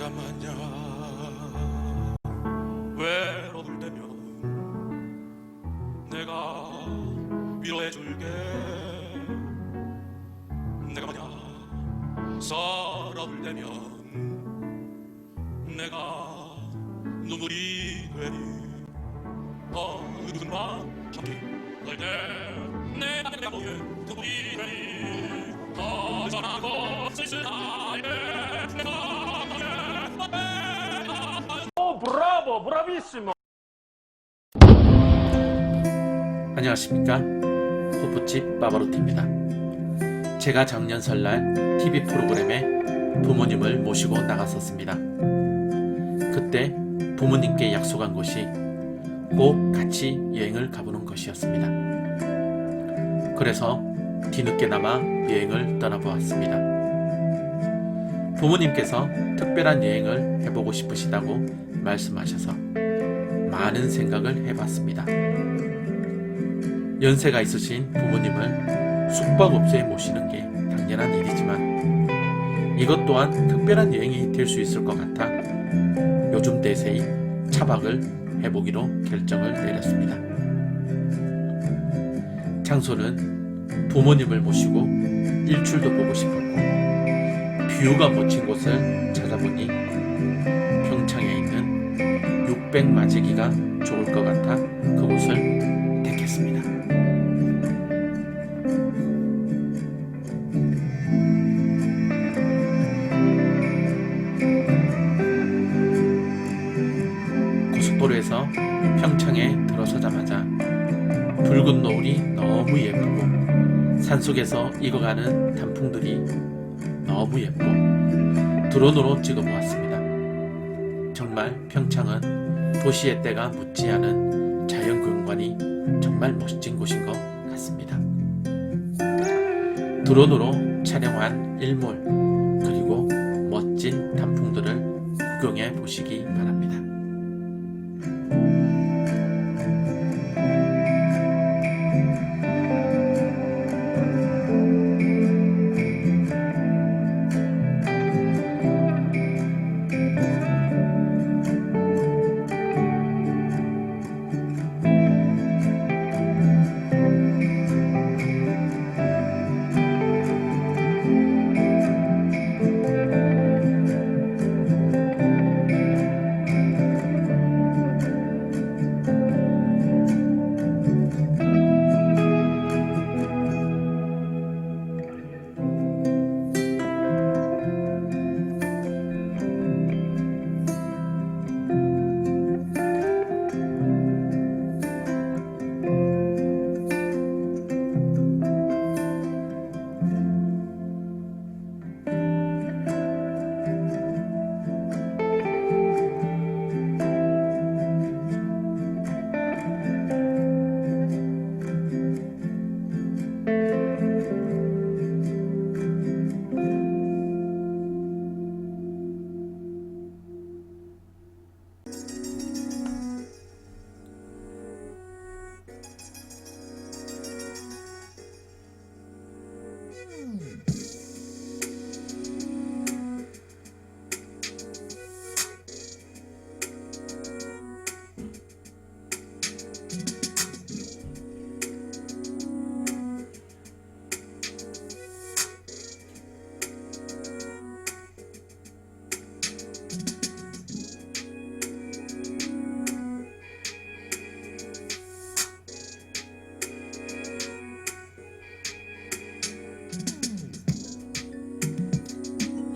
내가 만약 외로울 때면 내가 위로해줄게? 내가 만약 서러울 때면 내가 눈물이 되니? 어두운 밤 잠기 널때내 맘에 내가 보게 눈물이 되니? 어전하고 쓸쓸하게 내가 bravo, bravissimo! 안녕하십니까? 호프집 바바로티입니다. 제가 작년 설날 TV 프로그램에 부모님을 모시고 나갔었습니다. 그때 부모님께 약속한 것이 꼭 같이 여행을 가보는 것이었습니다. 그래서 뒤늦게나마 여행을 떠나보았습니다. 부모님께서 특별한 여행을 해보고 싶으시다고 말씀하셔서 많은 생각을 해봤습니다 연세가 있으신 부모님을 숙박업소에 모시는 게 당연한 일이지만 이것 또한 특별한 여행이 될 수 있을 것 같아 요즘 대세인 차박을 해보기로 결정을 내렸습니다. 장소는 부모님을 모시고 일출도 보고 싶었고 뷰가 멋진 곳을 찾아보니 있는 600마지기가 좋을 것 같아 그곳을 택했습니다. 고속도로에서 평창에 들어서자마자 붉은 노을이 너무 예쁘고 산속에서 익어가는 단풍들이 너무 예뻐 드론으로 찍어 보았습니다. 정말 평창은 도시의 때가 묻지 않은 자연경관이 정말 멋진 곳인 것 같습니다. 드론으로 촬영한 일몰 그리고 멋진 단풍들을 구경해 보시기 바랍니다.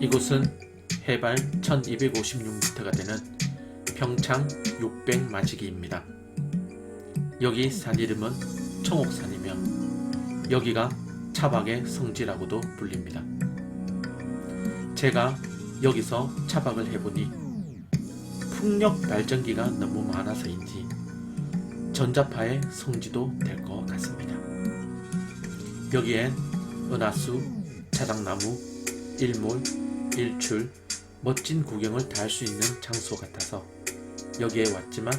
이곳은 해발 1256m가 되는 평창 600마지기입니다. 여기 산 이름은 청옥산이며 여기가 차박의 성지라고도 불립니다. 제가 여기서 차박을 해보니 풍력 발전기가 너무 많아서인지 전자파의 성지도 될 것 같습니다. 여기엔 은하수, 자작나무, 일몰, 일출, 멋진 구경을 다 할 수 있는 장소 같아서 여기에 왔지만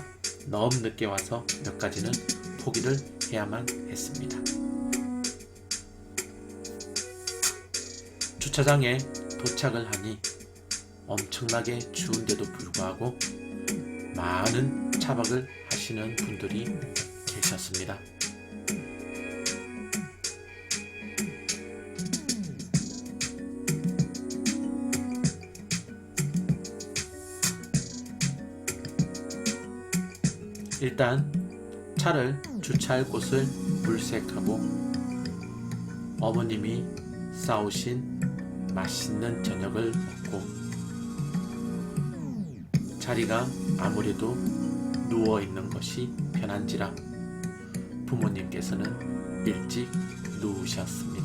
너무 늦게 와서 몇 가지는 포기를 해야만 했습니다. 주차장에 도착을 하니 엄청나게 추운데도 불구하고 많은 차박을 하시는 분들이 계셨습니다. 일단 차를 주차할 곳을 물색하고 어머님이 싸우신 맛있는 저녁을 먹고 자리가 아무래도 누워 있는 것이 편한지라 부모님께서는 일찍 누우셨습니다.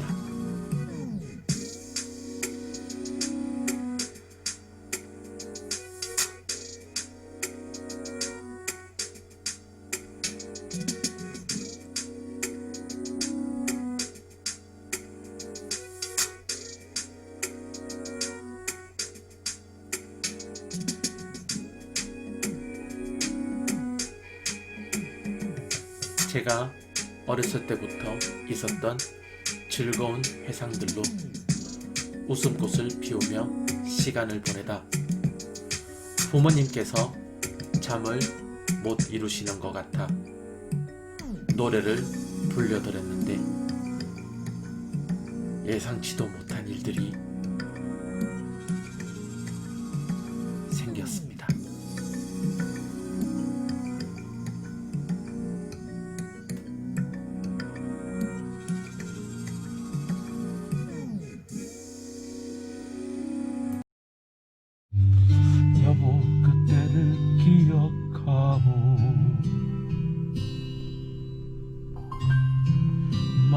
제가 어렸을 때부터 있었던 즐거운 회상들로 웃음꽃을 피우며 시간을 보내다 부모님께서 잠을 못 이루시는 것 같아 노래를 불려드렸는데 예상치도 못한 일들이 생겼습니다.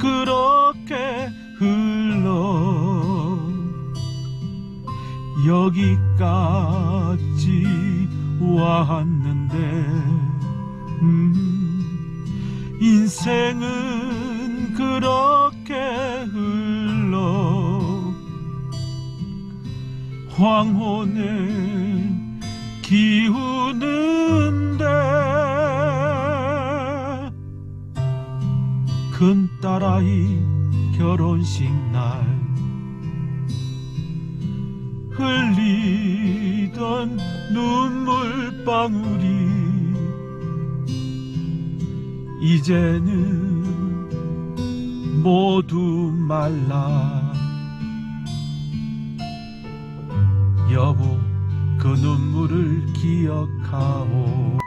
그렇게 흘러 여기까지 왔는데 음, 인생은 그렇게 흘러 황혼에 기우 큰 딸아이 결혼식 날 흘리던 눈물방울이 이제는 모두 말라. 여보 그 눈물을 기억하오